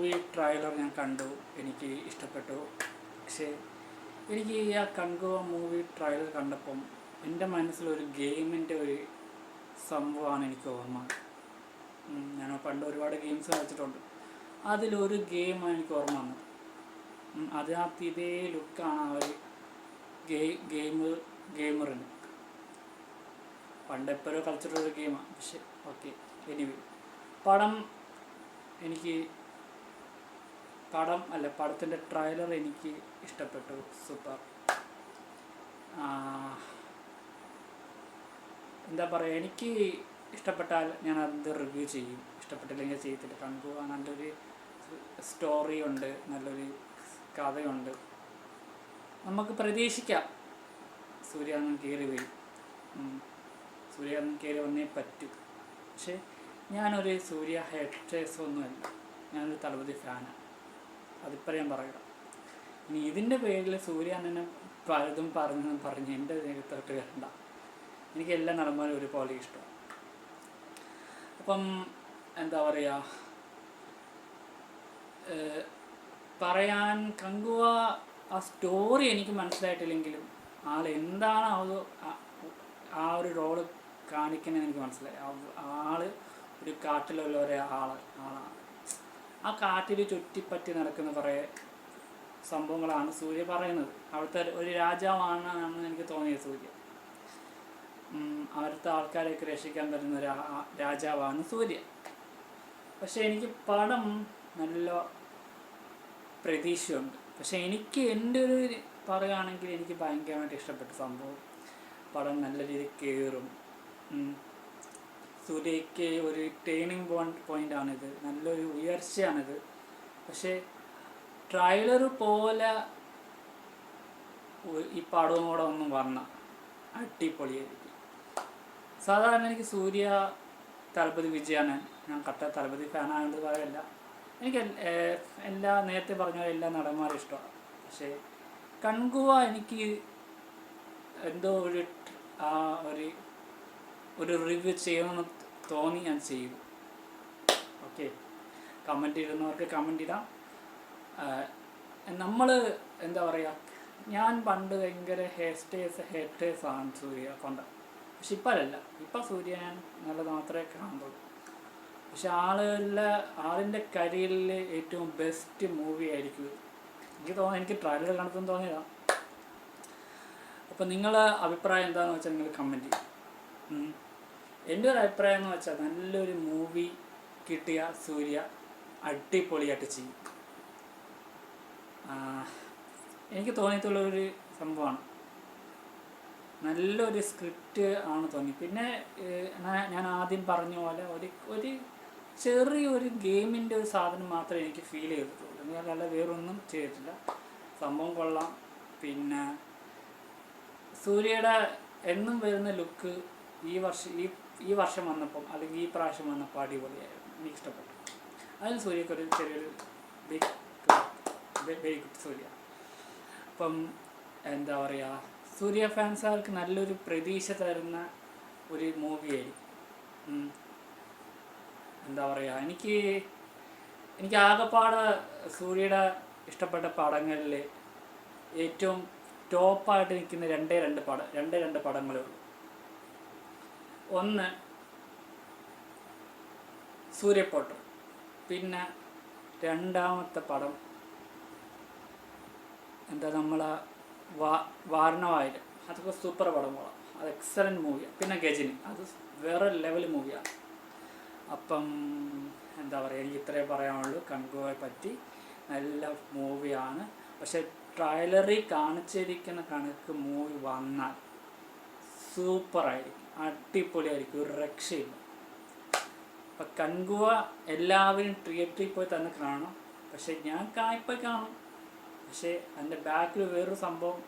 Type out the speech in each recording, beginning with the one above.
Movie trailer ഞാൻ കണ്ടു എനിക്ക് ഇഷ്ടപ്പെട്ടു. പക്ഷേ എനിക്ക് ഈ ആ കൺകുവ മൂവി ട്രailer കണ്ടപ്പം എന്റെ മനസ്സിലൊരു ഗെയിമിന്റെ ഒരു സംഭവമാണ് എനിക്ക് ഓർമ്മ. ഞാൻ പണ്ട് ഒരുപാട് ഗെയിംസ് കളിച്ചിട്ടുണ്ട്. അതിലൊരു ഗെയിമാണ് എനിക്ക് ഓർമ്മ വന്നത്. അതിനകത്ത് ഇതേ ലുക്കാണ് ആ ഒരു ഗെയിം ഗെയിം ഗെയിമറിന് പണ്ട് എപ്പോഴോ കളിച്ചിട്ടുള്ളൊരു ഗെയിമാണ് പക്ഷെ ഓക്കെ എനിവേ പടം എനിക്ക് പടം അല്ല പടത്തിന്റെ ട്രailer എനിക്ക് ഇഷ്ടപ്പെട്ടു. സൂപ്പർ. എന്താ പറയുക എനിക്ക് ഇഷ്ടപ്പെട്ടാൽ ഞാൻ അത് റിവ്യൂ ചെയ്യും. ഇഷ്ടപ്പെട്ടില്ലെങ്കിൽ ചെയ്യത്തില്ല. കണ്ടു നല്ലൊരു സ്റ്റോറി ഉണ്ട് നല്ലൊരു കഥയുണ്ട്. നമുക്ക് പ്രതീക്ഷിക്കാം. സൂര്യാനന്ദൻ കയറി വരും. ഉം. സൂര്യാനന്ദൻ കയറി വന്നേ പറ്റൂ. പക്ഷേ ഞാനൊരു സൂര്യ ഹെഡ് ഒന്നുമല്ല ഞാനൊരു തളപതി ഫാനാണ് അതിപ്പോൾ ഞാൻ പറയാം. ഇനി ഇതിന്റെ പേരിൽ സൂര്യാനനെ പലതും പറഞ്ഞു പറഞ്ഞ് എന്റെ ദേഹത്തോട്ട് വരണ്ട. എനിക്ക് എല്ലാ നടന്മാരും ഒരുപോലെ ഇഷ്ടമാണ് അപ്പം എന്താ പറയുക പറയാൻ കങ്കുവ ആ സ്റ്റോറി എനിക്ക് മനസ്സിലായിട്ടില്ലെങ്കിലും ആൾ എന്താണ് അത് ആ- ഒരു റോൾ കാണിക്കുന്നത് എനിക്ക് മനസ്സിലായി. ആൾ ഒരു കാട്ടിലുള്ള ഒരാൾ ആളാണ്. ആ കാട്ടിൽ ചുറ്റിപ്പറ്റി നടക്കുന്ന കുറേ സംഭവങ്ങളാണ് സൂര്യ പറയുന്നത്. അവിടുത്തെ ഒരു രാജാവാണെന്നാണ് എനിക്ക് തോന്നിയത് സൂര്യ. അവിടുത്തെ ആൾക്കാരെയൊക്കെ രക്ഷിക്കാൻ പറ്റുന്ന രാജാവാണ് സൂര്യ. പക്ഷെ എനിക്ക് പടം നല്ല പ്രതീക്ഷയുണ്ട്. പക്ഷെ എനിക്ക് എന്റെ ഒരു പറയുകയാണെങ്കിൽ എനിക്ക് ഭയങ്കരമായിട്ട് ഇഷ്ടപ്പെട്ട സംഭവം പടം നല്ല രീതിയിൽ കയറും. സൂര്യയ്ക്ക് ഒരു ടേണിംഗ് പോയിന്റ് പോയിന്റാണിത് നല്ലൊരു ഉയർച്ചയാണിത്. പക്ഷേ ട്രൈലർ പോലെ ഈ പടവും കൂടെ ഒന്നും വന്ന അടിപൊളിയായിരിക്കും. സാധാരണ എനിക്ക് സൂര്യ തലപതി വിജയാണ്. ഞാൻ കട്ട തലപതി ഫാനായതുകൊണ്ട് പറയല്ല. എനിക്ക് എല്ലാ നേരത്തെ പറഞ്ഞ എല്ലാ നടന്മാരും ഇഷ്ടമാണ്. പക്ഷേ കൺകുവ എനിക്ക് എന്തോ ഒരു ആ ഒരു ഒരു റിവ്യൂ ചെയ്യണമെന്ന് തോന്നി ഞാൻ ചെയ്തു. ഓക്കെ കമന്റ് ഇടുന്നവർക്ക് കമന്റ് ഇടാം. നമ്മൾ എന്താ പറയുക ഞാൻ പണ്ട് ഭയങ്കര ഹെയർസ്റ്റേഴ്സ് ഹെയർസ്റ്റേഴ്സ് ആണ് സൂര്യ കൊണ്ട്. പക്ഷെ ഇപ്പം അല്ല ഇപ്പം സൂര്യ ഞാൻ നല്ലത് മാത്രമേ കാണുള്ളൂ പക്ഷെ ആളുകളുടെ ആളിന്റെ കരിയറിൽ ഏറ്റവും ബെസ്റ്റ് മൂവി ആയിരിക്കും. എനിക്ക് തോന്നുന്നു എനിക്ക് ട്രailer കണ്ടപ്പോൾ തോന്നിയതാണ് അപ്പം നിങ്ങളെ അഭിപ്രായം എന്താണെന്ന് വെച്ചാൽ നിങ്ങൾ കമന്റ് ചെയ്യും. എന്റെ ഒരു അഭിപ്രായം എന്ന് വെച്ചാൽ നല്ലൊരു മൂവി കിട്ടിയ സൂര്യ അടിപൊളിയായിട്ട് ചെയ്യും. എനിക്ക് തോന്നിയിട്ടുള്ള ഒരു സംഭവമാണ് നല്ലൊരു സ്ക്രിപ്റ്റ് ആണ് തോന്നി. പിന്നെ ഞാൻ ആദ്യം പറഞ്ഞ പോലെ ഒരു ഒരു ചെറിയൊരു ഗെയിമിന്റെ ഒരു സാധനം മാത്രമേ എനിക്ക് ഫീൽ ചെയ്തിട്ടുള്ളൂ. ഞാൻ അല്ല വേറൊന്നും ചെയ്തിട്ടില്ല. സംഭവം കൊള്ളാം. പിന്നെ സൂര്യയുടെ എന്നും വരുന്ന ലുക്ക് ഈ വർഷം ഈ ഈ വർഷം വന്നപ്പം അല്ലെങ്കിൽ ഈ പ്രാവശ്യം വന്നപ്പോൾ അടിപൊളിയായിരുന്നു. എനിക്ക് ഇഷ്ടപ്പെട്ടു. അതിൽ സൂര്യക്ക് ഒരു ചെറിയൊരു ബിഗ് വെരി ഗുഡ് സൂര്യ. അപ്പം എന്താ പറയുക സൂര്യ ഫാൻസുകാർക്ക് നല്ലൊരു പ്രതീക്ഷ തരുന്ന ഒരു മൂവിയായിരിക്കും എന്താ പറയുക എനിക്ക് എനിക്ക് ആകെപ്പാട് സൂര്യയുടെ ഇഷ്ടപ്പെട്ട പടങ്ങളിൽ ഏറ്റവും ടോപ്പായിട്ട് നിൽക്കുന്ന രണ്ടേ രണ്ട് പടം രണ്ടേ രണ്ട് പടങ്ങളേ ഉള്ളൂ. ഒന്ന് സൂര്യപ്പോട്ടം പിന്നെ രണ്ടാമത്തെ പടം എന്താ നമ്മളെ വാ വാരണവായാലും അതൊക്കെ സൂപ്പർ പടമാണ് അത് എക്സലന്റ് മൂവിയാണ് പിന്നെ ഗജനി. അത് വേറെ ലെവൽ മൂവിയാണ് അപ്പം എന്താ പറയുക എനിക്ക് ഇത്രേ പറയാനുള്ളൂ. കൺകുവെ പറ്റി നല്ല മൂവിയാണ് പക്ഷെ ട്രailer-ൽ കാണിച്ചിരിക്കുന്ന കണക്ക് മൂവി വന്നാൽ സൂപ്പറായിരിക്കും അടിപൊളിയായിരിക്കും ഒരു രക്ഷയില്ല. അപ്പം കൺകുവ എല്ലാവരും തിയേറ്ററിൽ പോയി തന്നെ കാണണം. പക്ഷെ ഞാൻ ഇപ്പം കാണും. പക്ഷെ അതിന്റെ ബാക്കിൽ വേറൊരു സംഭവം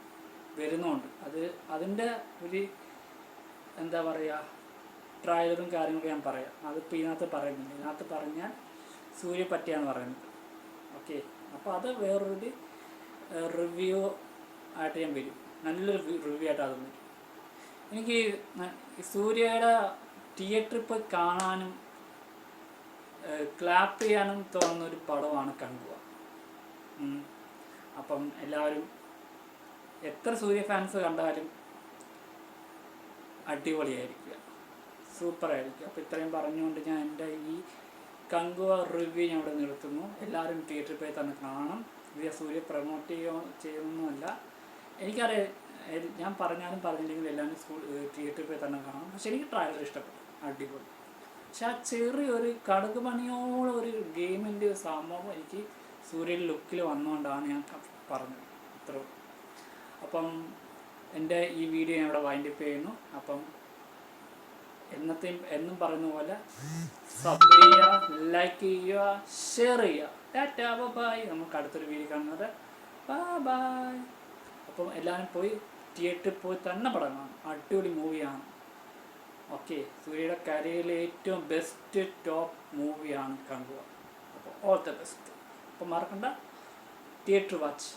വരുന്നുണ്ട്. അത് അതിന്റെ ഒരു എന്താ പറയുക ട്രയലറും കാര്യങ്ങളൊക്കെ ഞാൻ പറയാം. അതിപ്പോൾ ഇതിനകത്ത് പറയുന്നില്ല ഇതിനകത്ത് പറഞ്ഞാൽ സൂര്യ പറ്റിയാണ് പറയുന്നത്. ഓക്കെ? അപ്പോൾ അത് വേറൊരു റിവ്യൂ ആയിട്ട് ഞാൻ വരും. നല്ലൊരു റിവ്യൂ ആയിട്ട് അതൊന്നും എനിക്ക് സൂര്യയുടെ തിയേറ്ററിൽ പോയി കാണാനും ക്ലാപ്പ് ചെയ്യാനും തോന്നുന്ന ഒരു പടമാണ് കണ്ടുവ. അപ്പം എല്ലാവരും എത്ര സൂര്യ ഫാൻസ് കണ്ടാലും അടിപൊളിയായിരിക്കുക. സൂപ്പറായിരിക്കും അപ്പോൾ ഇത്രയും പറഞ്ഞുകൊണ്ട് ഞാൻ എന്റെ ഈ കങ്കുവ റിവ്യൂ ഞാൻ ഇവിടെ നിർത്തുന്നു. എല്ലാവരും തിയേറ്ററിൽ പോയി തന്നെ കാണണം. ഇത് സൂര്യ പ്രൊമോട്ട് ചെയ്യോ ചെയ്യുന്നൊന്നുമല്ല. എനിക്കറിയാം ഞാൻ പറഞ്ഞാലും പറഞ്ഞില്ലെങ്കിലും എല്ലാവരും സ്കൂൾ തിയേറ്ററിൽ പോയി തന്നെ കാണണം പക്ഷെ എനിക്ക് ട്രയലർ ഇഷ്ടപ്പെട്ടു. അടിപൊളി. പക്ഷെ ആ ചെറിയൊരു കടുക് പണിയോളം ഒരു ഗെയിമിന്റെ ഒരു സംഭവം എനിക്ക് സൂര്യൻ ലുക്കിൽ വന്നുകൊണ്ടാണ് ഞാൻ പറഞ്ഞത്. അത്ര അപ്പം എന്റെ ഈ വീഡിയോ ഞാൻ ഇവിടെ വൈൻഡപ്പ് ചെയ്യുന്നു. അപ്പം എന്നത്തെയും എന്നും പറയുന്ന പോലെ സബ് ചെയ്യുക ലൈക്ക് ചെയ്യുക ഷെയർ ചെയ്യുക. ടാറ്റാ ബൈ നമുക്ക് അടുത്തൊരു വീഡിയോ കാണുന്നത്. ബൈ അപ്പം എല്ലാവരും പോയി തിയേറ്ററിൽ പോയി തന്നെ പടം കാണും അടിപൊളി മൂവിയാണ്. ഓക്കെ സൂര്യയുടെ കരിയറിലെ ഏറ്റവും ബെസ്റ്റ് ടോപ്പ് മൂവിയാണ് കണ്ടുക. അപ്പോൾ ഓൾ ദ ബെസ്റ്റ് അപ്പോൾ മറക്കണ്ട. Theatre watch